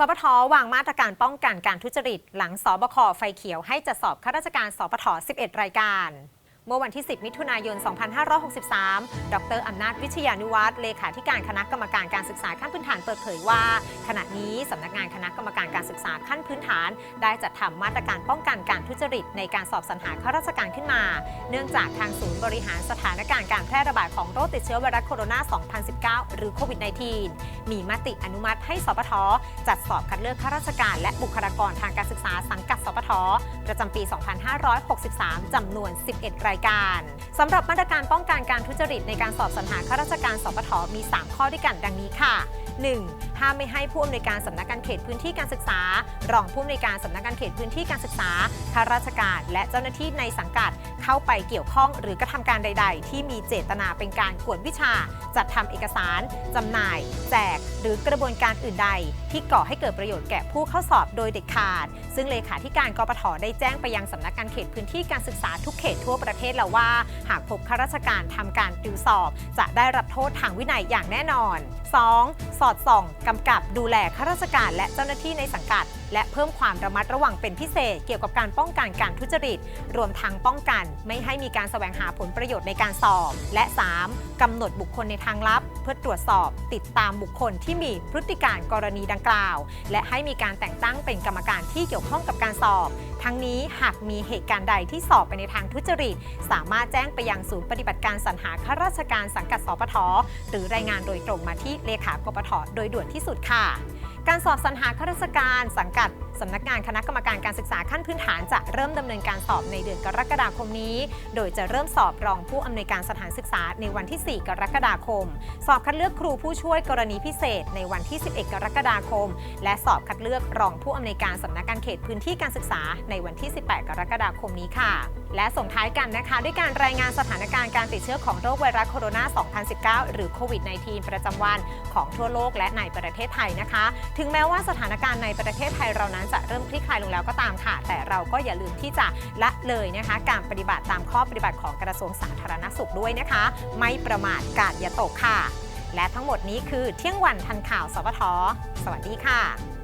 สปทวางมาตรการป้องกันการทุจริต หลังสบคไฟเขียวให้จัดสอบข้าราชการสปท 11 รายการ เมื่อวันที่ 10 มิถุนายน 2563 ดรอำนาจวิชยานุวัฒน์เลขาธิการคณะกรรมการการศึกษาขั้นพื้นฐานเปิดเผยว่า ขณะนี้สำนักงานคณะกรรมการการศึกษาขั้นพื้นฐาน ได้จัดทำมาตรการป้องกันการทุจริตในการสอบสรรหาข้าราชการขึ้นมา เนื่องจากทางศูนย์บริหารสถานการณ์การแพร่ระบาดของโรคติดเชื้อไวรัสโคโรนา 2019 หรือโควิด -19 มีมติอนุมัติให้สปทจัดสอบคัดเลือกข้าราชการและบุคลากรทางการศึกษาสังกัด สปทประจำปี 2563 จำนวน 11 รายการสำหรับมาตรการป้องกันการทุจริตในการสอบสรรหาข้าราชการสปทมี 3 ข้อด้วยกันดังนี้ค่ะ 1. ห้ามไม่ให้ผู้อำนวยการสำนักงานเขตพื้นที่การศึกษา รองผู้อำนวยการสำนักงานเขตพื้นที่การศึกษาข้าราชการ และเจ้าหน้าที่ในสังกัด เข้าไปเกี่ยวข้องหรือกระทำการใด ๆ ที่มีเจตนาเป็นการกวดวิชา จัดทำเอกสารจำหน่าย แจก หรือกระบวนการอื่นใด ที่ก่อให้เกิดประโยชน์แก่ผู้เข้าสอบโดยเด็ดขาด ซึ่งเลขาธิการกปทได้แจ้งไปยังสำนักงานเขตพื้นที่การศึกษาทุกเขตทั่วประเทศแล้วว่า หากพบข้าราชการทำการติวสอบ จะได้รับโทษทางวินัยอย่างแน่นอน 2. สอดส่องกำกับดูแลข้าราชการและเจ้าหน้าที่ในสังกัดและเพิ่มความระมัดระวังเป็นพิเศษ เกี่ยวกับการป้องกันการทุจริต รวมทั้งป้องกัน ไม่ให้มีการแสวงหาผลประโยชน์ในการสอบ และ 3. กำหนดบุคคลในทางลับ เพื่อตรวจสอบติดตามบุคคลที่มีพฤติการกรณีดังกล่าว และให้มีการแต่งตั้งเป็นกรรมการที่เกี่ยวข้องกับการสอบ ทั้งนี้หากมีเหตุการณ์ใดที่สอบไปในทางทุจริต สามารถแจ้งไปยังศูนย์ปฏิบัติการสรรหาข้าราชการสังกัดสปทหรือรายงานโดยตรงมาที่เลขากปทโดยด่วนที่สุดค่ะ การสอบสรรหาข้าราชการสังกัด สำนักงานคณะกรรมการการศึกษาขั้นพื้นฐานจะเริ่มดำเนินการสอบในเดือนกรกฎาคมนี้ โดยจะเริ่มสอบรองผู้อำนวยการสถานศึกษาในวันที่ 4 กรกฎาคม สอบคัดเลือกครูผู้ช่วยกรณีพิเศษ ในวันที่ 11 กรกฎาคม และสอบคัดเลือกรองผู้อำนวยการสำนักงานเขตพื้นที่การศึกษาในวันที่ 18 กรกฎาคมนี้ค่ะ และส่งท้ายกันนะคะ ด้วยการรายงานสถานการณ์การติดเชื้อของโรคไวรัสโคโรนา 2019 หรือโควิด -19 ประจำวันของทั่วโลกและในประเทศไทยนะคะ ถึงแม้ว่าสถานการณ์ในประเทศไทยเรานั้นจะเริ่มคลี่คลายลงแล้วก็ตามค่ะ แต่เราก็อย่าลืมที่จะละเลยนะคะ การปฏิบัติตามข้อปฏิบัติของกระทรวงสาธารณสุขด้วยนะคะ ไม่ประมาทกาดอย่าตกค่ะ และทั้งหมดนี้คือเที่ยงวันทันข่าวสวท สวัสดีค่ะ